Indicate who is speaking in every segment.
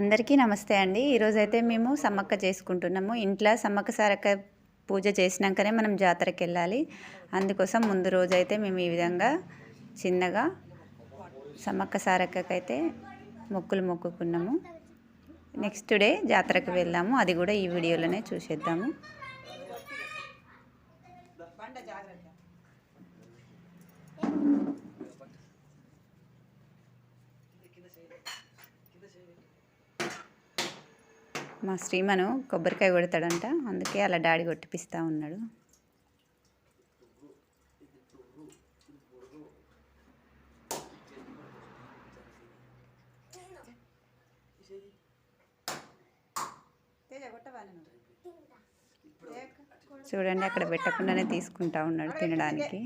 Speaker 1: అందరికీ నమస్తే అండి. ఈరోజైతే మేము సమ్మక్క చేసుకుంటున్నాము. ఇంట్లో సమ్మక్క సారక్క పూజ చేసినాకనే మనం జాతరకి వెళ్ళాలి అందుకోసం ముందు రోజైతే మేము ఈ విధంగా చిన్నగా సమ్మక్క సారక్కకైతే మొక్కులు మొక్కుకున్నాము. నెక్స్ట్ డే జాతరకు వెళ్దాము. అది కూడా ఈ వీడియోలోనే చూసేద్దాము. మా శ్రీమను కొబ్బరికాయ కొడతాడంట. అందుకే అలా డాడీ కొట్టిపిస్తూ ఉన్నాడు. చూడండి అక్కడ పెట్టకుండానే తీసుకుంటా ఉన్నాడు తినడానికి.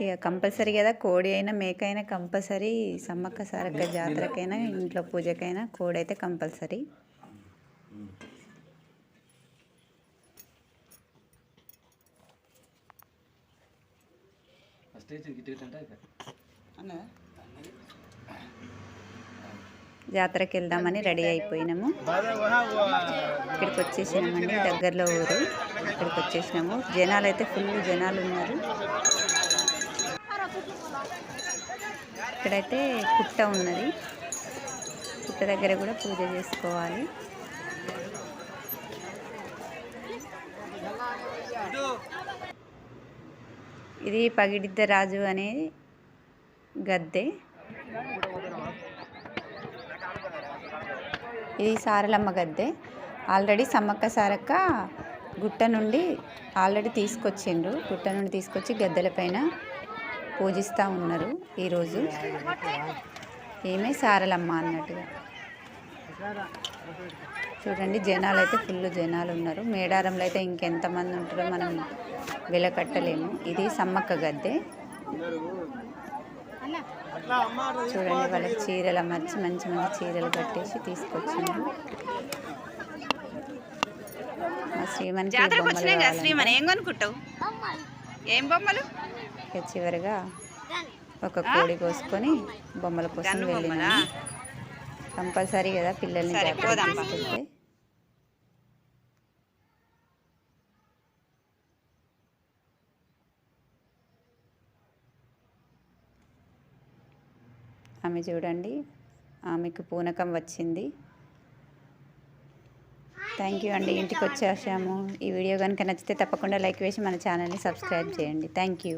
Speaker 1: ఇక కంపల్సరీ కదా కోడి అయినా మేక అయినా కంపల్సరీ సమ్మక్క సారక్క జాతరకైనా ఇంట్లో పూజకైనా కోడి అయితే కంపల్సరీ. జాతరకి వెళ్దామని రెడీ అయిపోయినాము. ఇక్కడికి వచ్చేసినామండి దగ్గరలో ఊరు. ఇక్కడికి వచ్చేసినాము. జనాలు అయితే ఫుల్ జనాలు ఉన్నారు ఇక్కడైతే పుట్ట ఉన్నది. పుట్ట దగ్గర కూడా పూజ చేసుకోవాలి. ఇది పగిడిద్ద రాజు అనే గద్దె. ఇది సారలమ్మ గద్దె. ఆల్రెడీ సమ్మక్క సారక్క గుట్ట నుండి ఆల్రెడీ తీసుకొచ్చిండ్రు. గుట్ట నుండి తీసుకొచ్చి గద్దెల పైన పూజిస్తూ ఉన్నారు ఈరోజు. ఈమె సారలమ్మ అన్నట్టుగా. చూడండి జనాలు అయితే ఫుల్ జనాలు ఉన్నారు మేడారంలో అయితే ఇంకెంతమంది ఉంటారో మనం వెలకట్టలేము. ఇది సమ్మక్క గద్దె. చూడండి వాళ్ళకి చీరలు అమర్చి మంచి మంచి చీరలు కట్టేసి శ్రీమణికి
Speaker 2: జాతరకు
Speaker 1: బొమ్మలు.
Speaker 2: శ్రీమన్ ఏం కొనుక్కుంటావు? ఏం బొమ్మలు?
Speaker 1: ఇక చివరిగా ఒక కోడి కోసుకొని బొమ్మల కోసం? వెళ్ళినాము. కంపల్సరీ కదా పిల్లల్ని. తీసుకెళ్తే ఆమె చూడండి ఆమెకు పూనకం వచ్చింది. థ్యాంక్ యూ అండి ఇంటికి వచ్చేసాము. ఈ వీడియో కనుక నచ్చితే తప్పకుండా లైక్ వేసి మన ఛానల్ని సబ్స్క్రైబ్ చేయండి. Thank you